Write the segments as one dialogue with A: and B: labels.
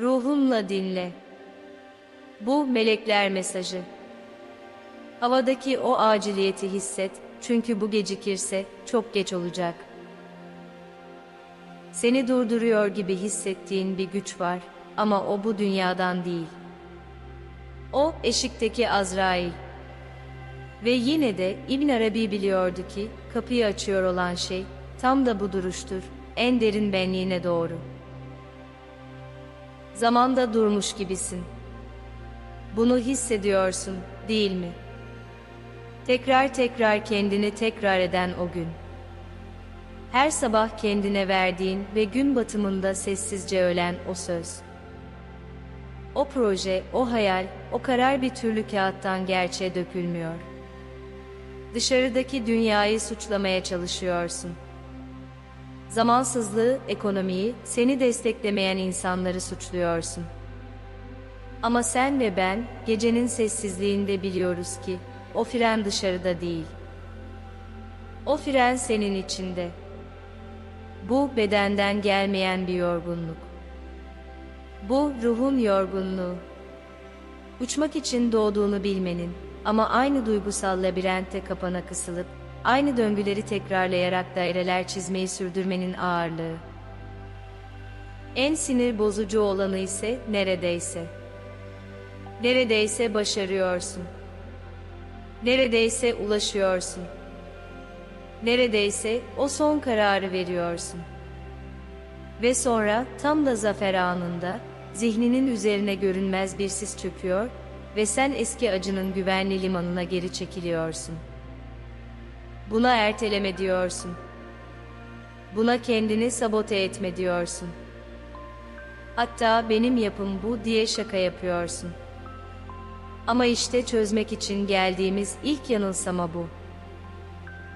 A: Ruhunla dinle. Bu melekler mesajı. Havadaki o aciliyeti hisset çünkü bu gecikirse çok geç olacak. Seni durduruyor gibi hissettiğin bir güç var ama o bu dünyadan değil. O eşikteki Azrail. Ve yine de İbn Arabi biliyordu ki kapıyı açıyor olan şey tam da bu duruştur, en derin benliğine doğru. Zamanda durmuş gibisin. Bunu hissediyorsun, değil mi? Tekrar tekrar kendini tekrar eden o gün. Her sabah kendine verdiğin ve gün batımında sessizce ölen o söz. O proje, o hayal, o karar bir türlü kağıttan gerçeğe dökülmüyor. Dışarıdaki dünyayı suçlamaya çalışıyorsun. Zamansızlığı, ekonomiyi, seni desteklemeyen insanları suçluyorsun. Ama sen ve ben gecenin sessizliğinde biliyoruz ki o fren dışarıda değil. O fren senin içinde. Bu bedenden gelmeyen bir yorgunluk. Bu ruhun yorgunluğu. Uçmak için doğduğunu bilmenin ama aynı duygusal labirentte kapana kısılıp aynı döngüleri tekrarlayarak daireler çizmeyi sürdürmenin ağırlığı. En sinir bozucu olanı ise neredeyse. Neredeyse başarıyorsun. Neredeyse ulaşıyorsun. Neredeyse o son kararı veriyorsun. Ve sonra tam da zafer anında zihninin üzerine görünmez bir sis çöküyor ve sen eski acının güvenli limanına geri çekiliyorsun. Buna erteleme diyorsun. Buna kendini sabote etme diyorsun. Hatta benim yapım bu diye şaka yapıyorsun. Ama işte çözmek için geldiğimiz ilk yanılsama bu.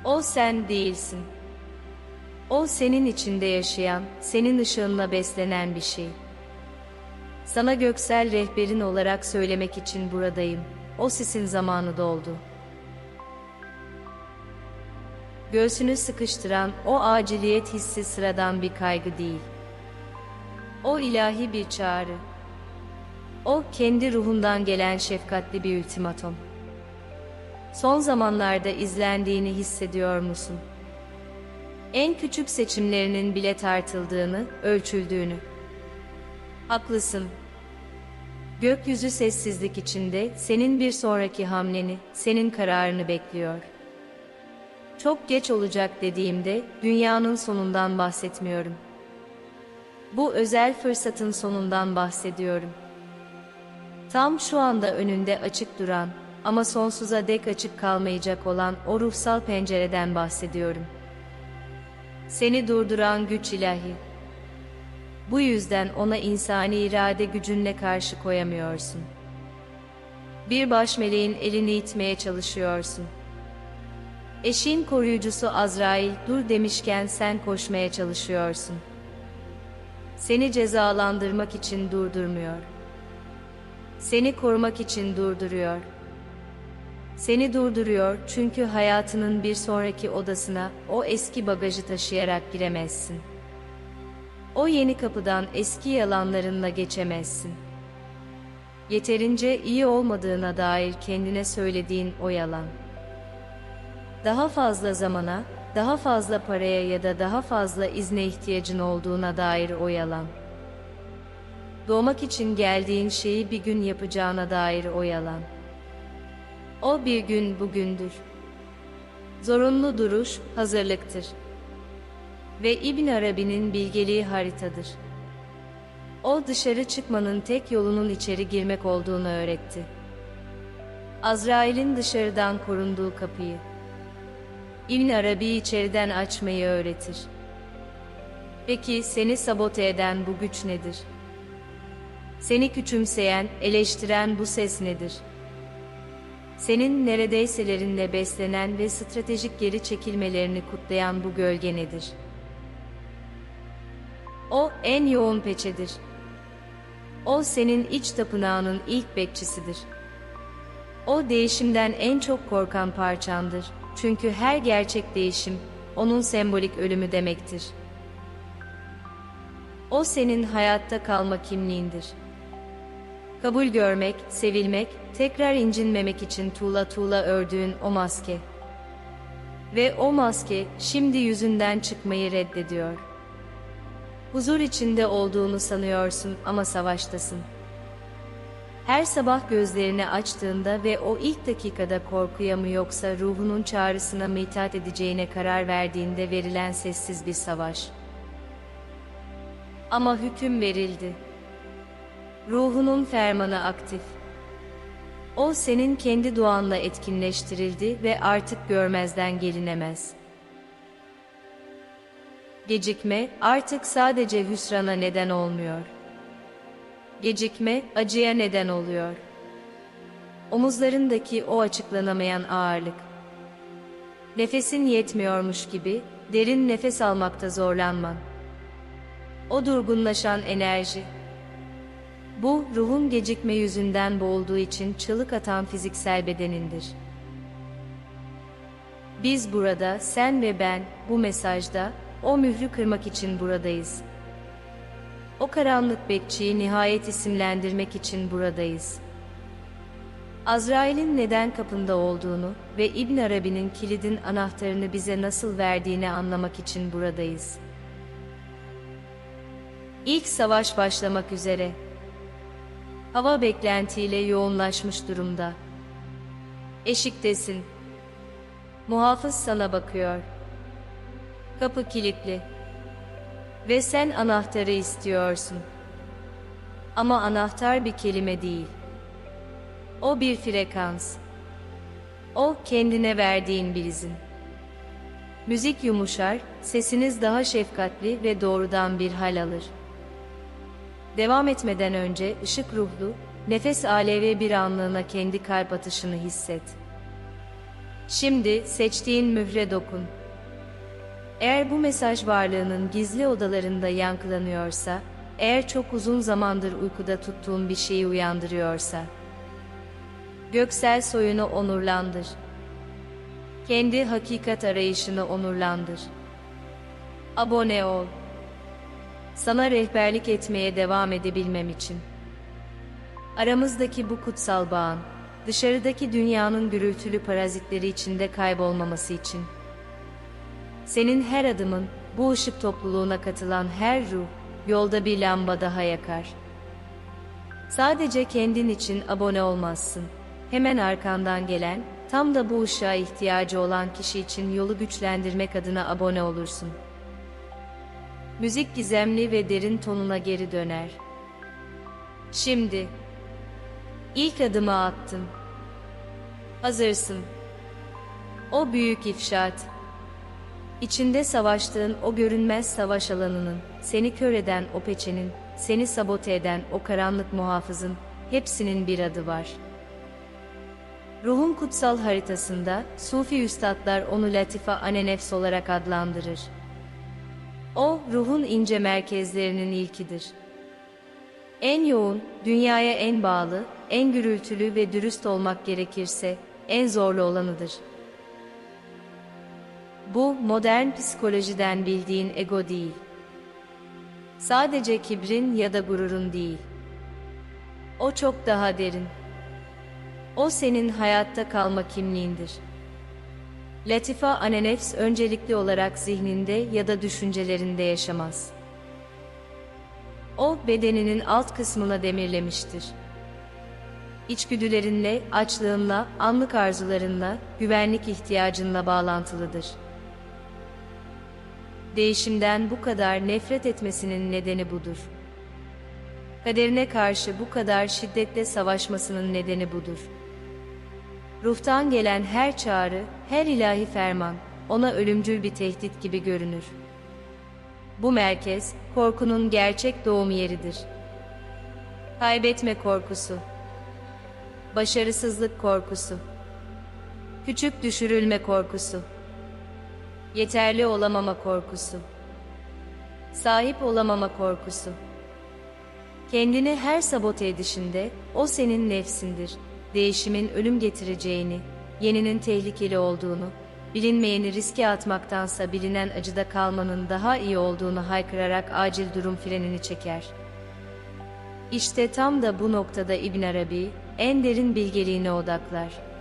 A: O sen değilsin. O senin içinde yaşayan, senin ışığınla beslenen bir şey. Sana göksel rehberin olarak söylemek için buradayım. O sisin zamanı doldu. Göğsünü sıkıştıran o aciliyet hissi sıradan bir kaygı değil. O ilahi bir çağrı. O kendi ruhundan gelen şefkatli bir ultimatom. Son zamanlarda izlendiğini hissediyor musun? En küçük seçimlerinin bile tartıldığını, ölçüldüğünü. Haklısın. Gökyüzü sessizlik içinde senin bir sonraki hamleni, senin kararını bekliyor. Çok geç olacak dediğimde dünyanın sonundan bahsetmiyorum. Bu özel fırsatın sonundan bahsediyorum. Tam şu anda önünde açık duran ama sonsuza dek açık kalmayacak olan o ruhsal pencereden bahsediyorum. Seni durduran güç ilahi. Bu yüzden ona insani irade gücünle karşı koyamıyorsun. Bir baş meleğin elini itmeye çalışıyorsun. Eşin koruyucusu Azrail dur demişken sen koşmaya çalışıyorsun. Seni cezalandırmak için durdurmuyor. Seni korumak için durduruyor. Seni durduruyor çünkü hayatının bir sonraki odasına o eski bagajı taşıyarak giremezsin. O yeni kapıdan eski yalanlarınla geçemezsin. Yeterince iyi olmadığına dair kendine söylediğin o yalan. Daha fazla zamana, daha fazla paraya ya da daha fazla izne ihtiyacın olduğuna dair o yalan. Doğmak için geldiğin şeyi bir gün yapacağına dair o yalan. O bir gün bugündür. Zorunlu duruş hazırlıktır. Ve İbn Arabi'nin bilgeliği haritadır. O dışarı çıkmanın tek yolunun içeri girmek olduğunu öğretti. Azrail'in dışarıdan korunduğu kapıyı. İbn Arabi içeriden açmayı öğretir. Peki seni sabote eden bu güç nedir? Seni küçümseyen, eleştiren bu ses nedir? Senin neredeyselerinle beslenen ve stratejik geri çekilmelerini kutlayan bu gölge nedir? O en yoğun peçedir. O senin iç tapınağının ilk bekçisidir. O değişimden en çok korkan parçandır. Çünkü her gerçek değişim onun sembolik ölümü demektir. O senin hayatta kalma kimliğindir. Kabul görmek, sevilmek, tekrar incinmemek için tuğla tuğla ördüğün o maske. Ve o maske şimdi yüzünden çıkmayı reddediyor. Huzur içinde olduğunu sanıyorsun ama savaştasın. Her sabah gözlerini açtığında ve o ilk dakikada korkuya mı yoksa ruhunun çağrısına mı itaat edeceğine karar verdiğinde verilen sessiz bir savaş. Ama hüküm verildi. Ruhunun fermanı aktif. O senin kendi duanla etkinleştirildi ve artık görmezden gelinemez. Gecikme artık sadece hüsrana neden olmuyor. Gecikme acıya neden oluyor. Omuzlarındaki o açıklanamayan ağırlık. Nefesin yetmiyormuş gibi derin nefes almakta zorlanman. O durgunlaşan enerji. Bu ruhun gecikme yüzünden boğulduğu için çığlık atan fiziksel bedenindir. Biz burada, sen ve ben, bu mesajda, o mührü kırmak için buradayız. O karanlık bekçiyi nihayet isimlendirmek için buradayız. Azrail'in neden kapında olduğunu ve İbn Arabi'nin kilidin anahtarını bize nasıl verdiğini anlamak için buradayız. İlk savaş başlamak üzere. Hava beklentiyle yoğunlaşmış durumda. Eşiktesin. Muhafız sana bakıyor. Kapı kilitli. Ve sen anahtarı istiyorsun. Ama anahtar bir kelime değil. O bir frekans. O kendine verdiğin bir izin. Müzik yumuşar, sesiniz daha şefkatli ve doğrudan bir hal alır. Devam etmeden önce ışık ruhlu, nefes alevi bir anlığına kendi kalp atışını hisset. Şimdi seçtiğin mühre dokun. Eğer bu mesaj varlığının gizli odalarında yankılanıyorsa, eğer çok uzun zamandır uykuda tuttuğun bir şeyi uyandırıyorsa, göksel soyunu onurlandır. Kendi hakikat arayışını onurlandır. Abone ol. Sana rehberlik etmeye devam edebilmem için. Aramızdaki bu kutsal bağın, dışarıdaki dünyanın gürültülü parazitleri içinde kaybolmaması için. Senin her adımın, bu ışık topluluğuna katılan her ruh, yolda bir lamba daha yakar. Sadece kendin için abone olmazsın. Hemen arkandan gelen, tam da bu ışığa ihtiyacı olan kişi için yolu güçlendirmek adına abone olursun. Müzik gizemli ve derin tonuna geri döner. Şimdi, ilk adımı attın. Hazırsın. O büyük ifşaat, İçinde savaştığın o görünmez savaş alanının, seni kör eden o peçenin, seni sabote eden o karanlık muhafızın, hepsinin bir adı var. Ruhun kutsal haritasında, Sufi üstadlar onu Latife Anenefs olarak adlandırır. O, ruhun ince merkezlerinin ilkidir. En yoğun, dünyaya en bağlı, en gürültülü ve dürüst olmak gerekirse, en zorlu olanıdır. Bu modern psikolojiden bildiğin ego değil. Sadece kibrin ya da gururun değil. O çok daha derin. O senin hayatta kalma kimliğindir. Latife anenefs öncelikli olarak zihninde ya da düşüncelerinde yaşamaz. O bedeninin alt kısmına demirlemiştir. İçgüdülerinle, açlığınla, anlık arzularınla, güvenlik ihtiyacınla bağlantılıdır değişimden bu kadar nefret etmesinin nedeni budur. Kaderine karşı bu kadar şiddetle savaşmasının nedeni budur. Ruhtan gelen her çağrı, her ilahi ferman, ona ölümcül bir tehdit gibi görünür. Bu merkez, korkunun gerçek doğum yeridir. Kaybetme korkusu, başarısızlık korkusu, küçük düşürülme korkusu, Yeterli olamama korkusu. Sahip olamama korkusu. Kendini her sabote edişinde o senin nefsindir. Değişimin ölüm getireceğini, yeninin tehlikeli olduğunu, bilinmeyeni riske atmaktansa bilinen acıda kalmanın daha iyi olduğunu haykırarak acil durum frenini çeker. İşte tam da bu noktada İbn Arabi, en derin bilgeliğine odaklar.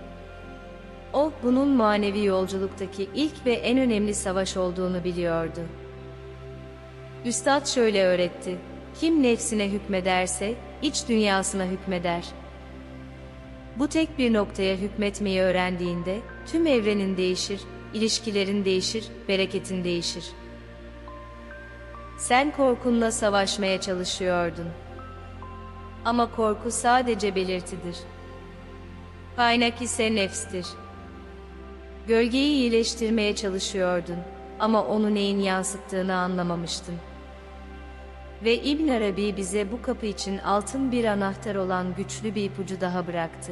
A: O, bunun manevi yolculuktaki ilk ve en önemli savaş olduğunu biliyordu. Üstad şöyle öğretti, kim nefsine hükmederse, iç dünyasına hükmeder. Bu tek bir noktaya hükmetmeyi öğrendiğinde, tüm evrenin değişir, ilişkilerin değişir, bereketin değişir. Sen korkunla savaşmaya çalışıyordun. Ama korku sadece belirtidir. Kaynak ise nefstir. Gölgeyi iyileştirmeye çalışıyordun ama onu neyin yansıttığını anlamamıştın. Ve İbn Arabi bize bu kapı için altın bir anahtar olan güçlü bir ipucu daha bıraktı.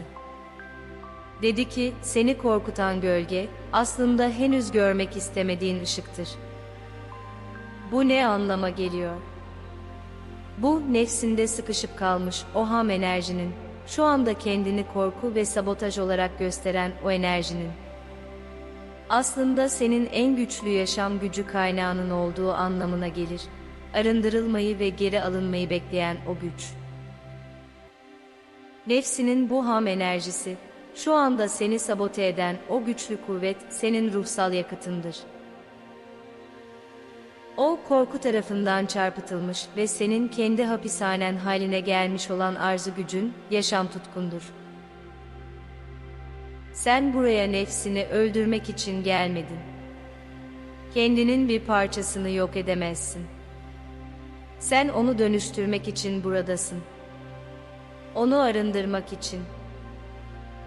A: Dedi ki, seni korkutan gölge, aslında henüz görmek istemediğin ışıktır. Bu ne anlama geliyor? Bu, nefsinde sıkışıp kalmış o ham enerjinin, şu anda kendini korku ve sabotaj olarak gösteren o enerjinin. Aslında senin en güçlü yaşam gücü kaynağının olduğu anlamına gelir. Arındırılmayı ve geri alınmayı bekleyen o güç. Nefsinin bu ham enerjisi, şu anda seni sabote eden o güçlü kuvvet senin ruhsal yakıtındır. O korku tarafından çarpıtılmış ve senin kendi hapishanen haline gelmiş olan arzu gücün, yaşam tutkundur. Sen buraya nefsini öldürmek için gelmedin. Kendinin bir parçasını yok edemezsin. Sen onu dönüştürmek için buradasın. Onu arındırmak için.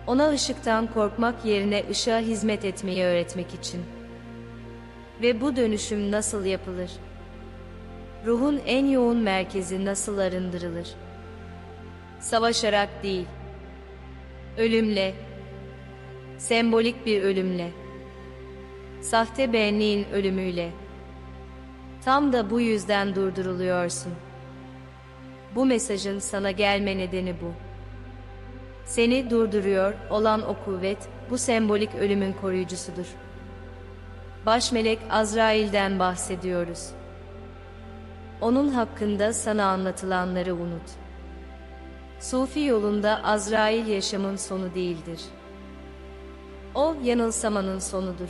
A: Ona ışıktan korkmak yerine ışığa hizmet etmeyi öğretmek için. Ve bu dönüşüm nasıl yapılır? Ruhun en yoğun merkezi nasıl arındırılır? Savaşarak değil. Ölümle, sembolik bir ölümle, sahte benliğin ölümüyle. Tam da bu yüzden durduruluyorsun. Bu mesajın sana gelme nedeni bu. Seni durduruyor olan o kuvvet, bu sembolik ölümün koruyucusudur. Başmelek Azrail'den bahsediyoruz. Onun hakkında sana anlatılanları unut. Sufi yolunda Azrail yaşamın sonu değildir. O yanılsamanın sonudur.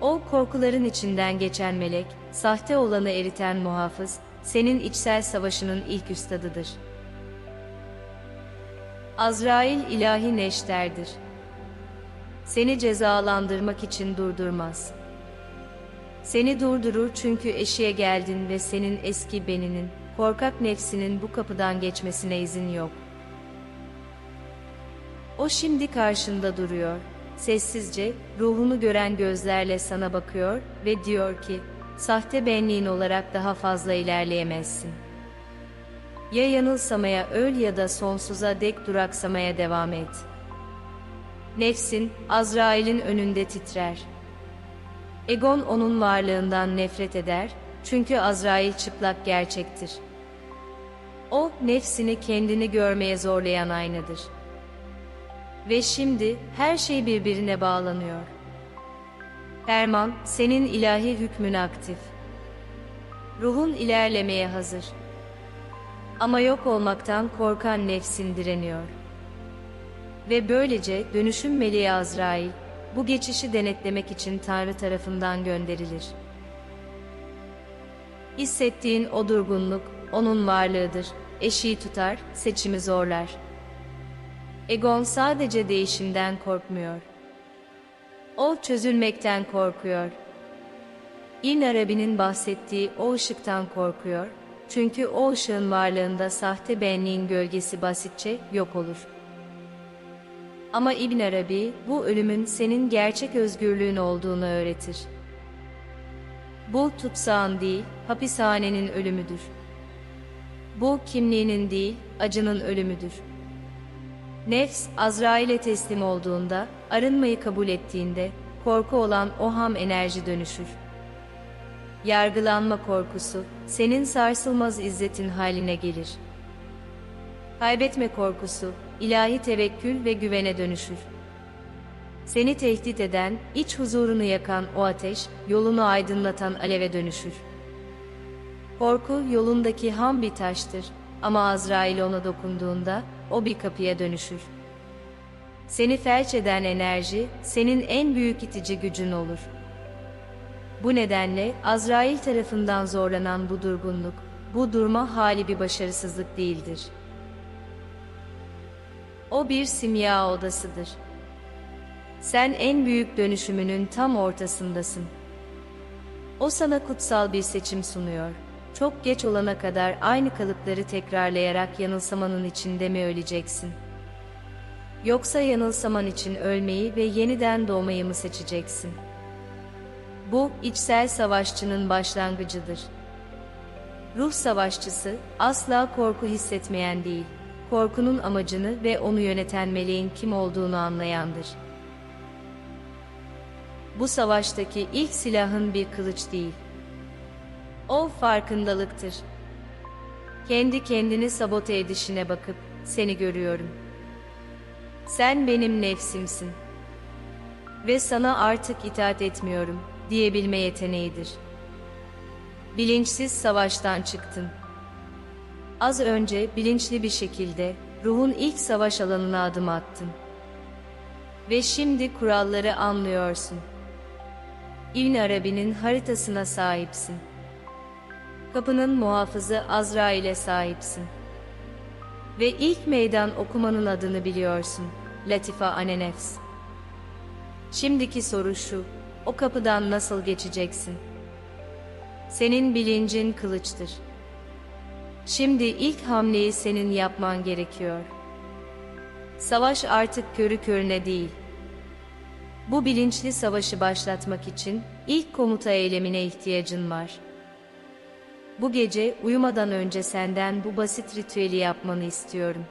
A: O korkuların içinden geçen melek, sahte olanı eriten muhafız, senin içsel savaşının ilk üstadıdır. Azrail ilahi neşterdir. Seni cezalandırmak için durdurmaz. Seni durdurur çünkü eşiğe geldin ve senin eski beninin, korkak nefsinin bu kapıdan geçmesine izin yok. O şimdi karşında duruyor. Sessizce, ruhunu gören gözlerle sana bakıyor ve diyor ki, sahte benliğin olarak daha fazla ilerleyemezsin. Ya yanılsamaya öl ya da sonsuza dek duraksamaya devam et. Nefsin, Azrail'in önünde titrer. Egon onun varlığından nefret eder, çünkü Azrail çıplak gerçektir. O, nefsini kendini görmeye zorlayan aynadır. Ve şimdi her şey birbirine bağlanıyor. Ferman, senin ilahi hükmün aktif. Ruhun ilerlemeye hazır. Ama yok olmaktan korkan nefsin direniyor. Ve böylece dönüşüm meleği Azrail, bu geçişi denetlemek için Tanrı tarafından gönderilir. Hissettiğin o durgunluk, onun varlığıdır. Eşiği tutar, seçimi zorlar. Egon sadece değişimden korkmuyor. O çözülmekten korkuyor. İbn Arabi'nin bahsettiği o ışıktan korkuyor. Çünkü o ışığın varlığında sahte benliğin gölgesi basitçe yok olur. Ama İbn Arabi bu ölümün senin gerçek özgürlüğün olduğunu öğretir. Bu tutsağın değil, hapishanenin ölümüdür. Bu kimliğinin değil, acının ölümüdür. Nefs, Azrail'e teslim olduğunda, arınmayı kabul ettiğinde, korku olan o ham enerji dönüşür. Yargılanma korkusu, senin sarsılmaz izzetin haline gelir. Kaybetme korkusu, ilahi tevekkül ve güvene dönüşür. Seni tehdit eden, iç huzurunu yakan o ateş, yolunu aydınlatan aleve dönüşür. Korku yolundaki ham bir taştır ama Azrail ona dokunduğunda o bir kapıya dönüşür. Seni felç eden enerji senin en büyük itici gücün olur. Bu nedenle Azrail tarafından zorlanan bu durgunluk, bu durma hali bir başarısızlık değildir. O bir simya odasıdır. Sen en büyük dönüşümünün tam ortasındasın. O sana kutsal bir seçim sunuyor. Çok geç olana kadar aynı kalıpları tekrarlayarak yanılsamanın içinde mi öleceksin? Yoksa yanılsaman için ölmeyi ve yeniden doğmayı mı seçeceksin? Bu, içsel savaşçının başlangıcıdır. Ruh savaşçısı, asla korku hissetmeyen değil, korkunun amacını ve onu yöneten meleğin kim olduğunu anlayandır. Bu savaştaki ilk silahın bir kılıç değil. O farkındalıktır. Kendi kendini sabote edişine bakıp, seni görüyorum. Sen benim nefsimsin. Ve sana artık itaat etmiyorum, diyebilme yeteneğidir. Bilinçsiz savaştan çıktın. Az önce bilinçli bir şekilde ruhun ilk savaş alanına adım attın. Ve şimdi kuralları anlıyorsun. İbn Arabi'nin haritasına sahipsin. Kapının muhafızı Azrail'e sahipsin. Ve ilk meydan okumanın adını biliyorsun. Latifa Anenefs. Şimdiki soru şu, o kapıdan nasıl geçeceksin? Senin bilincin kılıçtır. Şimdi ilk hamleyi senin yapman gerekiyor. Savaş artık körü körüne değil. Bu bilinçli savaşı başlatmak için ilk komuta eylemine ihtiyacın var. Bu gece uyumadan önce senden bu basit ritüeli yapmanı istiyorum.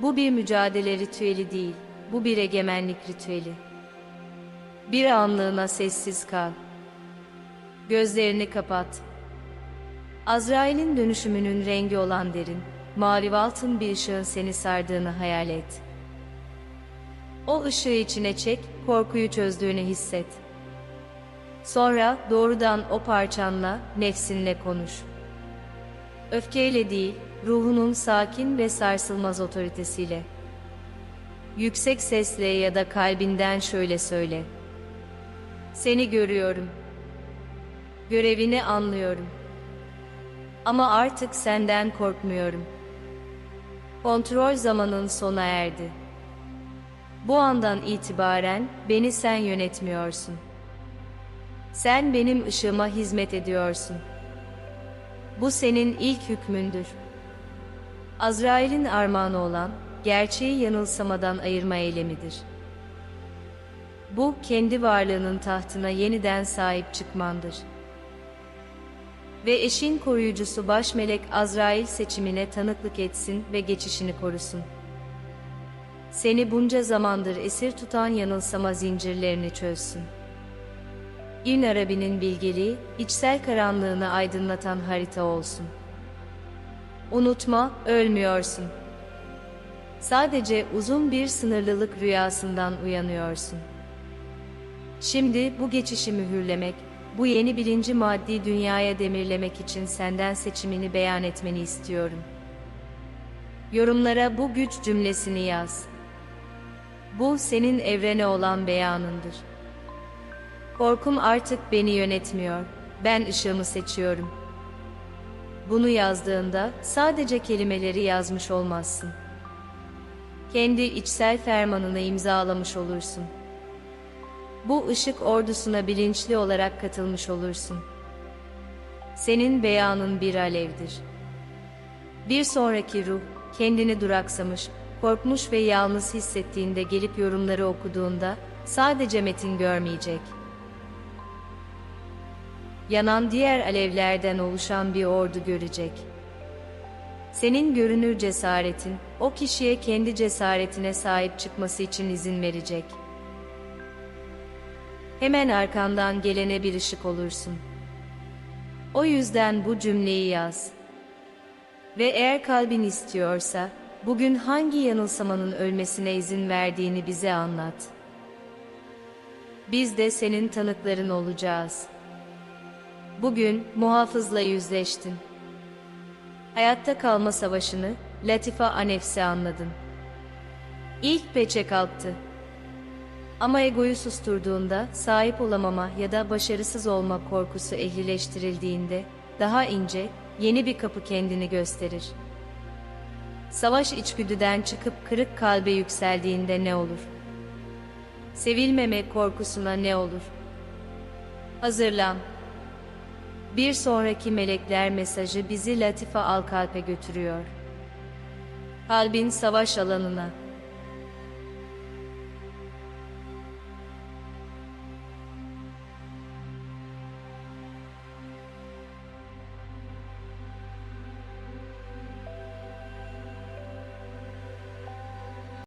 A: Bu bir mücadele ritüeli değil, bu bir egemenlik ritüeli. Bir anlığına sessiz kal. Gözlerini kapat. Azrail'in dönüşümünün rengi olan derin, mavi altın bir ışığın seni sardığını hayal et. O ışığı içine çek, korkuyu çözdüğünü hisset. Sonra doğrudan o parçanla, nefsinle konuş. Öfkeyle değil, ruhunun sakin ve sarsılmaz otoritesiyle. Yüksek sesle ya da kalbinden şöyle söyle. Seni görüyorum. Görevini anlıyorum. Ama artık senden korkmuyorum. Kontrol zamanın sona erdi. Bu andan itibaren beni sen yönetmiyorsun. Sen benim ışığıma hizmet ediyorsun. Bu senin ilk hükmündür. Azrail'in armağanı olan gerçeği yanılsamadan ayırma eylemidir. Bu kendi varlığının tahtına yeniden sahip çıkmandır. Ve eşin koruyucusu baş melek Azrail seçimine tanıklık etsin ve geçişini korusun. Seni bunca zamandır esir tutan yanılsama zincirlerini çözsün. İbn Arabi'nin bilgeliği, içsel karanlığını aydınlatan harita olsun. Unutma, ölmüyorsun. Sadece uzun bir sınırlılık rüyasından uyanıyorsun. Şimdi bu geçişi mühürlemek, bu yeni bilinci maddi dünyaya demirlemek için senden seçimini beyan etmeni istiyorum. Yorumlara bu güç cümlesini yaz. Bu senin evrene olan beyanındır. Korkum artık beni yönetmiyor. Ben ışığımı seçiyorum. Bunu yazdığında sadece kelimeleri yazmış olmazsın. Kendi içsel fermanını imzalamış olursun. Bu ışık ordusuna bilinçli olarak katılmış olursun. Senin beyanın bir alevdir. Bir sonraki ruh, kendini duraksamış, korkmuş ve yalnız hissettiğinde gelip yorumları okuduğunda sadece metin görmeyecek. Yanan diğer alevlerden oluşan bir ordu görecek. Senin görünür cesaretin, o kişiye kendi cesaretine sahip çıkması için izin verecek. Hemen arkandan gelene bir ışık olursun. O yüzden bu cümleyi yaz. Ve eğer kalbin istiyorsa, bugün hangi yanılsamanın ölmesine izin verdiğini bize anlat. Biz de senin tanıkların olacağız. Bugün muhafızla yüzleştin. Hayatta kalma savaşını Latife Anefsi anladın. İlk peçe kalktı. Ama egoyu susturduğunda, sahip olamama ya da başarısız olma korkusu ehlileştirildiğinde, daha ince, yeni bir kapı kendini gösterir. Savaş içgüdüden çıkıp kırık kalbe yükseldiğinde ne olur? Sevilmeme korkusuna ne olur? Hazırlan. Bir sonraki melekler mesajı bizi Latife Alkalp'e götürüyor. Kalbin savaş alanına.